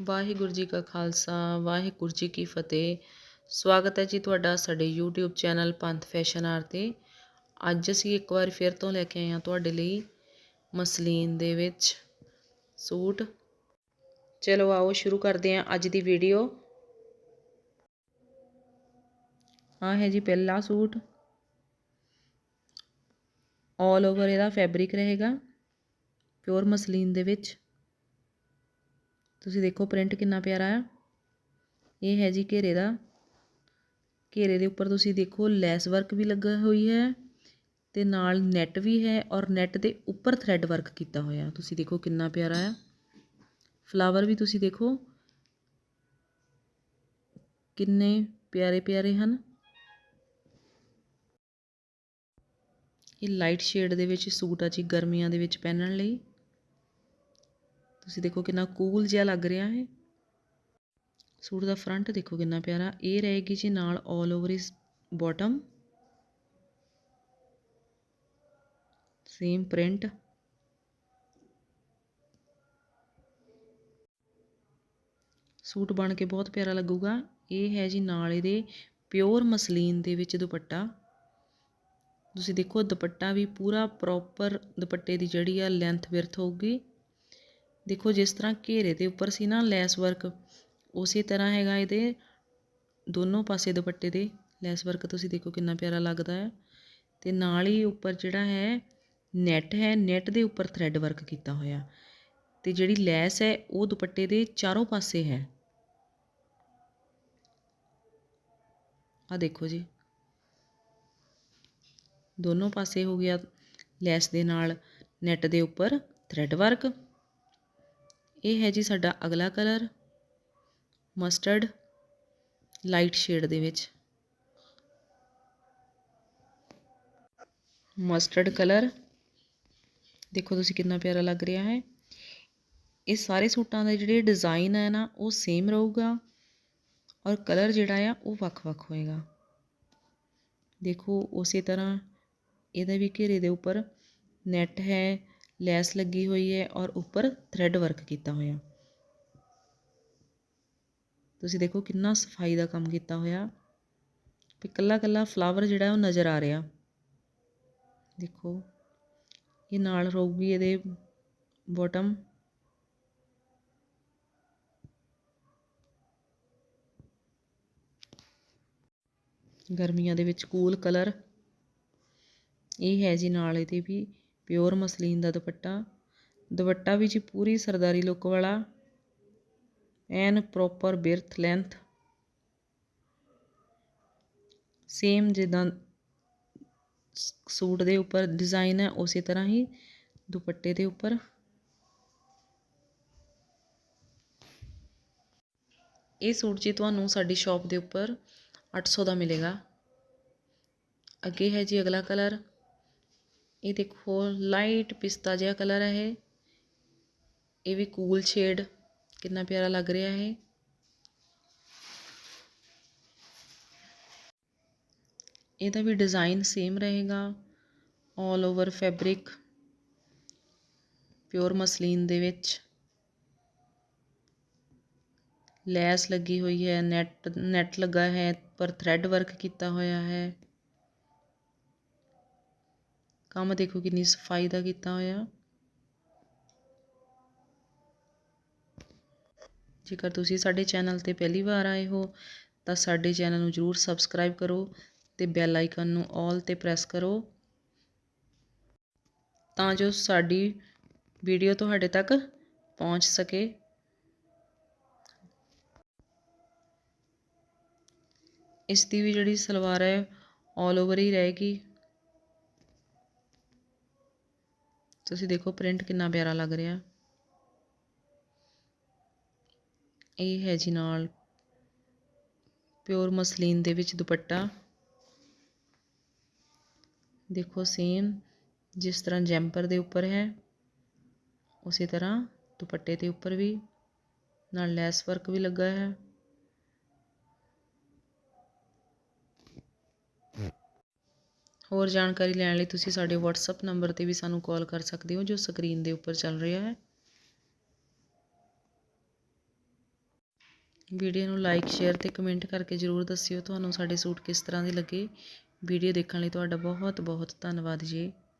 ਵਾਹਿਗੁਰੂ ਜੀ ਕਾ ਖਾਲਸਾ, ਵਾਹਿਗੁਰੂ ਜੀ ਕੀ ਫਤਿਹ। ਸਵਾਗਤ ਹੈ ਜੀ ਤੁਹਾਡਾ ਸਾਡੇ YouTube channel Panth fashion R ਤੇ। ਅੱਜ ਅਸੀਂ ਇੱਕ ਵਾਰ ਫਿਰ ਤੋਂ ਲੈ ਕੇ ਆਏ ਹਾਂ ਤੁਹਾਡੇ ਲਈ ਮਸਲੀਨ ਦੇ ਵਿੱਚ ਸੂਟ। ਚਲੋ ਆਓ ਸ਼ੁਰੂ ਕਰਦੇ ਹਾਂ ਅੱਜ ਦੀ ਵੀਡੀਓ। ਆ ਹੈ ਜੀ ਪਹਿਲਾ ਸੂਟ। ਆਲ ਓਵਰ ਇਹਦਾ ਫੈਬਰਿਕ ਰਹੇਗਾ। ਪਿਓਰ ਮਸਲੀਨ ਦੇ ਵਿੱਚ। ਤੁਸੀਂ ਦੇਖੋ ਪ੍ਰਿੰਟ ਕਿੰਨਾ ਪਿਆਰਾ ਆ। ਇਹ ਹੈ ਜੀ ਘੇਰੇ ਦਾ। ਘੇਰੇ ਦੇ ਉੱਪਰ ਤੁਸੀਂ ਦੇਖੋ ਲੈਸ ਵਰਕ ਵੀ ਲੱਗਾ ਹੋਈ ਹੈ ਤੇ ਨਾਲ ਨੈਟ ਵੀ ਹੈ ਔਰ ਨੈਟ ਦੇ ਉੱਪਰ ਥ੍ਰੈਡ ਵਰਕ ਕੀਤਾ ਹੋਇਆ ਤੁਸੀਂ ਦੇਖੋ ਕਿੰਨਾ ਪਿਆਰਾ ਆ। ਫਲਾਵਰ ਵੀ ਤੁਸੀਂ ਦੇਖੋ ਕਿੰਨੇ ਪਿਆਰੇ ਪਿਆਰੇ ਹਨ। ਇਹ ਲਾਈਟ ਸ਼ੇਡ ਦੇ ਵਿੱਚ ਸੂਟ ਆ ਜੀ ਗਰਮੀਆਂ ਦੇ ਵਿੱਚ ਪਹਿਨਣ ਲਈ। ਤੁਸੀਂ ਦੇਖੋ ਕਿੰਨਾ ਕੂਲ ਜਿਹਾ ਲੱਗ ਰਿਹਾ ਹੈ ਸੂਟ ਦਾ ਫਰੰਟ ਦੇਖੋ ਕਿੰਨਾ ਪਿਆਰਾ। ਇਹ ਰਹੇਗੀ ਜੀ ਨਾਲ 올 ਓਵਰ ਇਸ ਬਾਟਮ ਸੇਮ ਪ੍ਰਿੰਟ ਸੂਟ ਬਣ ਕੇ ਬਹੁਤ ਪਿਆਰਾ ਲੱਗੂਗਾ। ਇਹ ਹੈ ਜੀ ਨਾਲ ਇਹਦੇ ਪਿਓਰ ਮਸਲੀਨ ਦੇ ਵਿੱਚ ਦੁਪੱਟਾ। ਤੁਸੀਂ ਦੇਖੋ ਦੁਪੱਟਾ ਵੀ ਪੂਰਾ ਪ੍ਰੋਪਰ ਦੁਪੱਟੇ ਦੀ ਜਿਹੜੀ ਆ ਲੈਂਥ ਵਿਰਥ ਹੋਊਗੀ। ਦੇਖੋ ਜਿਸ ਤਰ੍ਹਾਂ ਘੇਰੇ ਦੇ ਉੱਪਰ ਸੀ ਨਾ ਲੈਸ ਵਰਕ, ਉਸੇ ਤਰ੍ਹਾਂ ਹੈਗਾ ਇਹਦੇ ਦੋਨੋਂ ਪਾਸੇ ਦੁਪੱਟੇ ਦੇ ਲੈਸ ਵਰਕ, ਤੁਸੀਂ ਦੇਖੋ ਕਿੰਨਾ ਪਿਆਰਾ ਲੱਗਦਾ ਹੈ। ਤੇ ਨਾਲ ਹੀ ਉੱਪਰ ਜਿਹੜਾ ਹੈ, ਨੈਟ ਹੈ, ਨੈਟ ਦੇ ਉੱਪਰ ਥ੍ਰੈਡ ਵਰਕ ਕੀਤਾ ਹੋਇਆ। ਤੇ ਜਿਹੜੀ ਲੈਸ ਹੈ, ਉਹ ਦੁਪੱਟੇ ਦੇ ਚਾਰੋਂ ਪਾਸੇ ਹੈ। ਆ ਦੇਖੋ ਜੀ। ਦੋਨੋਂ ਪਾਸੇ ਹੋ ਗਿਆ ਲੈਸ ਦੇ ਨਾਲ ਨੈਟ ਦੇ ਉੱਪਰ ਥ੍ਰੈਡ ਵਰਕ ਇਹ ਹੈ ਜੀ ਸਾਡਾ ਅਗਲਾ ਕਲਰ ਮਸਟਰਡ ਲਾਈਟ ਸ਼ੇਡ ਦੇ ਵਿੱਚ। ਮਸਟਰਡ ਕਲਰ ਦੇਖੋ ਤੁਸੀਂ ਕਿੰਨਾ ਪਿਆਰਾ ਲੱਗ ਰਿਹਾ ਹੈ। ਇਹ ਸਾਰੇ ਸੂਟਾਂ ਦੇ ਜਿਹੜੇ ਡਿਜ਼ਾਈਨ ਹੈ ਨਾ, ਉਹ ਸੇਮ ਰਹੂਗਾ ਔਰ ਕਲਰ ਜਿਹੜਾ ਆ, ਉਹ ਵੱਖ-ਵੱਖ ਹੋਏਗਾ। ਦੇਖੋ ਉਸੇ ਤਰ੍ਹਾਂ ਇਹਦੇ ਵੀ ਘੇਰੇ ਦੇ ਉੱਪਰ ਨੈਟ ਹੈ ਲੈਸ ਲੱਗੀ ਹੋਈ ਹੈ ਔਰ ਉੱਪਰ ਥ੍ਰੈਡ ਵਰਕ ਕੀਤਾ ਹੋਇਆ। ਤੁਸੀਂ ਦੇਖੋ ਕਿੰਨਾ ਸਫ਼ਾਈ ਦਾ ਕੰਮ ਕੀਤਾ ਹੋਇਆ। ਤੇ ਕੱਲਾ ਕੱਲਾ ਫਲਾਵਰ ਜਿਹੜਾ ਉਹ ਨਜ਼ਰ ਆ ਰਿਹਾ। ਦੇਖੋ, ਇਹ ਨਾਲ ਰਹੂਗੀ ਇਹਦੇ ਬਾਟਮ ਗਰਮੀਆਂ ਦੇ ਵਿੱਚ ਕੂਲ ਕਲਰ ਇਹ ਹੈ ਜੀ ਨਾਲ ਇਹਦੇ ਵੀ। ਪਿਓਰ ਮਸਲੀਨ ਦਾ ਦੁਪੱਟਾ। ਦੁਪੱਟਾ ਵੀ ਜੀ ਪੂਰੀ ਸਰਦਾਰੀ ਲੁੱਕ ਵਾਲਾ। An proper birth length same ਜਿੱਦਾਂ ਸੂਟ ਦੇ ਉੱਪਰ ਡਿਜ਼ਾਈਨ ਹੈ, ਉਸੇ ਤਰ੍ਹਾਂ ਹੀ ਦੁਪੱਟੇ ਦੇ ਉੱਪਰ। ਇਹ ਸੂਟ ਜੀ ਤੁਹਾਨੂੰ ਸਾਡੀ ਸ਼ਾਪ ਦੇ ਉੱਪਰ 800 ਦਾ ਮਿਲੇਗਾ। ਅੱਗੇ ਹੈ ਜੀ ਅਗਲਾ ਕਲਰ ਇਹ ਦੇਖੋ ਲਾਈਟ ਪਿਸਤਾ ਜਿਹਾ ਕਲਰ ਹੈ ਇਹ ਇਹ ਵੀ ਕੂਲ ਸ਼ੇਡ ਕਿੰਨਾ ਪਿਆਰਾ ਲੱਗ ਰਿਹਾ ਹੈ ਇਹਦਾ ਵੀ ਡਿਜ਼ਾਈਨ ਸੇਮ ਰਹੇਗਾ 올 ਓਵਰ ਫੈਬਰਿਕ ਪਿਓਰ ਮਸਲੀਨ ਦੇ ਵਿੱਚ ਲੈਸ ਲੱਗੀ ਹੋਈ ਹੈ ਨੈਟ ਨੈਟ ਲੱਗਾ ਹੈ ਪਰ ਥ੍ਰੈਡ ਵਰਕ ਕੀਤਾ ਹੋਇਆ ਹੈ ਕੰਮ ਦੇਖੋ ਕਿੰਨੀ ਸਫ਼ਾਈ ਦਾ ਕੀਤਾ ਹੋਇਆ। ਜੇਕਰ ਤੁਸੀਂ ਸਾਡੇ ਚੈਨਲ ਤੇ ਪਹਿਲੀ ਵਾਰ ਆਏ ਹੋ, ਤਾਂ ਸਾਡੇ ਚੈਨਲ ਨੂੰ ਜਰੂਰ ਸਬਸਕ੍ਰਾਈਬ ਕਰੋ ਤੇ ਬੈਲ ਆਈਕਨ ਨੂੰ ਆਲ ਤੇ ਪ੍ਰੈਸ ਕਰੋ। ਤਾਂ ਜੋ ਸਾਡੀ ਵੀਡੀਓ ਤੁਹਾਡੇ ਤੱਕ ਪਹੁੰਚ ਸਕੇ। ਇਸ ਦੀ ਵੀ ਜਿਹੜੀ ਸਲਵਾਰ ਹੈ ਆਲ ਓਵਰ ਹੀ ਰਹੇਗੀ। ਤੁਸੀਂ ਦੇਖੋ ਪ੍ਰਿੰਟ ਕਿੰਨਾ ਪਿਆਰਾ ਲੱਗ ਰਿਹਾ। ਇਹ ਹੈ ਜੀ ਨਾਲ ਪਿਓਰ ਮਸਲੀਨ ਦੇ ਵਿੱਚ ਦੁਪੱਟਾ। ਦੇਖੋ ਸੇਮ ਜਿਸ ਤਰ੍ਹਾਂ ਜੈਂਪਰ ਦੇ ਉੱਪਰ ਹੈ, ਉਸੇ ਤਰ੍ਹਾਂ ਦੁਪੱਟੇ ਦੇ ਉੱਪਰ ਵੀ। ਨਾਲ ਲੈਸ ਵਰਕ ਵੀ ਲੱਗਾ ਹੈ। ਹੋਰ ਜਾਣਕਾਰੀ ਲੈਣ ਲਈ ਤੁਸੀਂ ਸਾਡੇ WhatsApp ਨੰਬਰ ਤੇ ਵੀ ਸਾਨੂੰ ਕਾਲ ਕਰ ਸਕਦੇ ਹੋ, ਜੋ ਸਕਰੀਨ ਦੇ ਉੱਪਰ ਚੱਲ ਰਿਹਾ ਹੈ। ਵੀਡੀਓ ਨੂੰ ਲਾਈਕ ਸ਼ੇਅਰ ਤੇ ਕਮੈਂਟ ਕਰਕੇ ਜ਼ਰੂਰ ਦੱਸਿਓ, ਤੁਹਾਨੂੰ ਸਾਡੇ ਸੂਟ ਕਿਸ ਤਰ੍ਹਾਂ ਦੇ ਲੱਗੇ। ਵੀਡੀਓ ਦੇਖਣ ਲਈ ਤੁਹਾਡਾ ਬਹੁਤ ਬਹੁਤ ਧੰਨਵਾਦ ਜੀ।